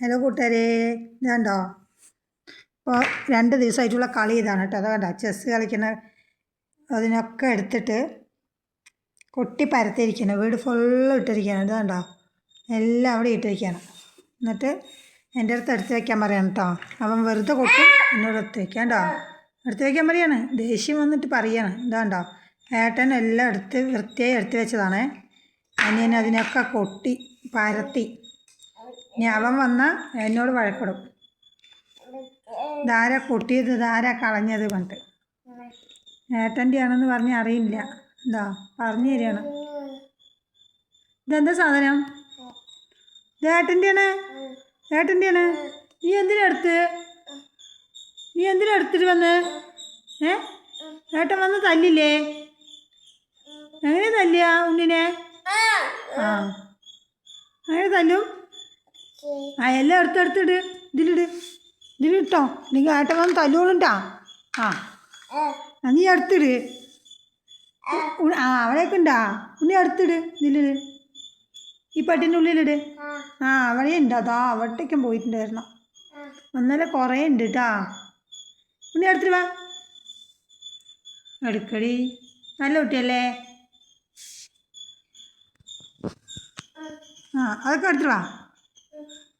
Hello കൂട്ടുകാരെ കണ്ടോ? ഇപ്പോൾ രണ്ട് ദിവസമായിട്ടുള്ള കളി ഇതാണ് കേട്ടോ. അത് കണ്ടോ? ചെസ് കളിക്കുന്ന അതിനൊക്കെ എടുത്തിട്ട് കൊട്ടി പരത്തിരിക്കണം വീട് ഫുള്ള് ഇട്ടിരിക്കണം ഇത് കണ്ടോ? എല്ലാം അവിടെ ഇട്ടിരിക്കണം എന്നിട്ട് എന്റെ അടുത്ത് എടുത്ത് വയ്ക്കാൻ പറയണം കേട്ടോ. അവൻ വെറുതെ കൊട്ടി എന്നോട് എടുത്ത് വയ്ക്കാം കേട്ടോ. എടുത്ത് വയ്ക്കാൻ പറയാണ്. ദേഷ്യം വന്നിട്ട് പറയാണ്. ഇതാണ്ടോ ഏട്ടൻ എല്ലാം എടുത്ത് വൃത്തിയായി എടുത്ത് വെച്ചതാണേ. അനിയൻ അതിനൊക്കെ കൊട്ടി പരത്തി. ഇനി അവൻ വന്നാൽ എന്നോട് വഴക്കിടും. ധാര കൊട്ടിയത്? ധാര കളഞ്ഞത് പറഞ്ഞിട്ട് ഏട്ടന്റെ ആണെന്ന് പറഞ്ഞ് അറിയില്ല. എന്താ? പറഞ്ഞു തരികയാണ്. ഇതെന്താ സാധനം? ഇത് ഏട്ടന്റെയാണ്? ഏട്ടന്റെയാണ്? നീ എന്തിനടുത്ത് നീ എന്തിനടുത്തിട്ട് വന്ന്? ഏ? ഏട്ടൻ വന്ന് തല്ലില്ലേ? എങ്ങനെ തല്ലിയ ഉണ്ണിനെ? ആ. അങ്ങനെ തല്ലും? ആ എല്ലാം എടുത്ത് എടുത്തിട് ഇതിലിട്. ഇതിലിട്ടോ. നിങ്ങൾ ഏട്ടൻ വന്ന് തല്ലുകൊള്ളുണ്ടാ ആ. നീ എടുത്തിട്. ആ. അവിടെയൊക്കെ ഉണ്ടാ ഉണ്ണി എടുത്തിട്. ഇതിലിട്. ഈ പട്ടിന്റെ ഉള്ളിലിട്. ആ. അവിടെ ഉണ്ട് അതാ അവിടേക്കും പോയിട്ടുണ്ടായിരുന്നു. ഒന്നര കുറേ ഉണ്ട് കേട്ടാ ഉണ്ണി എടുത്തിട്ട് വാ. എടുക്കടി. നല്ല കുട്ടിയല്ലേ? ആ. അതൊക്കെ എടുത്തിട്ട് വാ.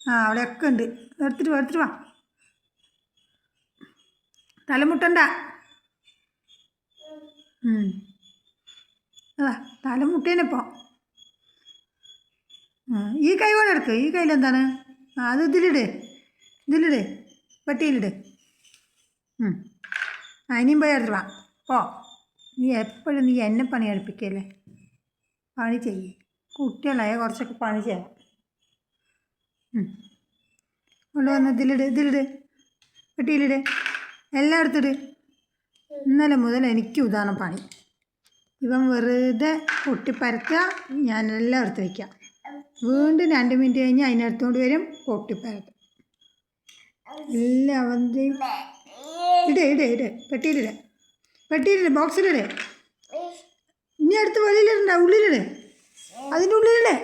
ആ അവിടെയൊക്കെ ഉണ്ട്. എടുത്തിട്ട് എടുത്തിട്ട് വാ. തലമുട്ടണ്ട. അതാ തലമുട്ടേനിപ്പോൾ ഈ കൈ കൊണ്ട് എടുക്ക്. ഈ കയ്യിൽ എന്താണ്? അത് ഇതിലിട്. ഇതിലിട്. പെട്ടിയിലിട്. അതിനെയും പോയി എടുത്തിട്ട് വാ. പോ. നീ എപ്പോഴും നീ എന്നെ പണി അടുപ്പിക്കല്ലേ പണി ചെയ്യേ. കുട്ടികളായ കുറച്ചൊക്കെ പണി ചെയ്യണം. ഉം. കൊണ്ടുവന്ന് ഇതിലിട് ഇതിലിട് പെട്ടിയിലിട് എല്ലാം എടുത്തിട് ഇന്നലെ മുതൽ എനിക്ക് ഇതാണ് പണി. ഇവൻ വെറുതെ പൊട്ടിപ്പരത്തുക ഞാൻ എടുത്ത് വയ്ക്കാം വീണ്ടും രണ്ട് മിനിറ്റ് കഴിഞ്ഞ് അതിനടുത്തോണ്ട് വരും പൊട്ടിപ്പരത്തും. എല്ലാം ഇട് ഇട് ഇട്. പെട്ടിയിലിട് പെട്ടിയിലിട് ബോക്സിലിട് ഇനി അടുത്ത് വെളിയിലിടണ്ട ഉള്ളിലിട് അതിന്റെ ഉള്ളിലിട്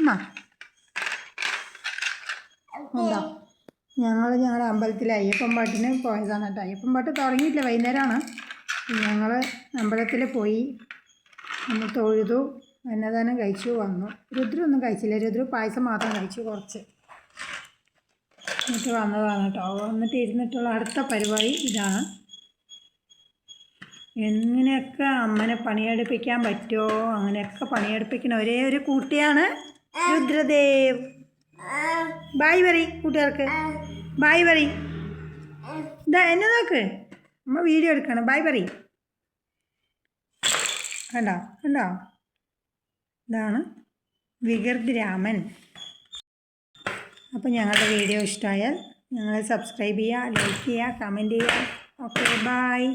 എന്നാ എന്താ? ഞങ്ങൾ ഞങ്ങളുടെ അമ്പലത്തിലെ അയ്യപ്പൻ പാട്ടിന് പോയതാണ് കേട്ടോ. അയ്യപ്പൻ പാട്ട് തുടങ്ങിയിട്ടില്ല വൈകുന്നേരമാണ് ഞങ്ങൾ അമ്പലത്തിൽ പോയി ഒന്ന് തൊഴുതു അന്നദാനം കഴിച്ചു വന്നു. രുദ്രൊന്നും കഴിച്ചില്ല. രുദ്ര പായസം മാത്രം കഴിച്ചു കുറച്ച്. എന്നിട്ട് വന്നതാണ് കേട്ടോ. വന്നിട്ട് ഇരുന്നിട്ടുള്ള അടുത്ത പരിപാടി ഇതാണ്. എങ്ങനെയൊക്കെ അമ്മനെ പണിയെടുപ്പിക്കാൻ പറ്റുമോ അങ്ങനെയൊക്കെ പണിയെടുപ്പിക്കുന്ന ഒരേ ഒരു കൂട്ടിയാണ് രുദ്രദേവ്. ബായ് പറയും കൂട്ടുകാർക്ക്. ബായ് പറ ഇതാ എന്നെ നോക്ക്. അമ്മ വീഡിയോ എടുക്കണം. ബായ് പറ കണ്ടോ? കണ്ടോ? ഇതാണ് വികൃതി രാമൻ. അപ്പോൾ ഞങ്ങളുടെ വീഡിയോ ഇഷ്ടമായാൽ ഞങ്ങളെ സബ്സ്ക്രൈബ് ചെയ്യുക ലൈക്ക് ചെയ്യുക കമന്റ് ചെയ്യുക. Okay bye.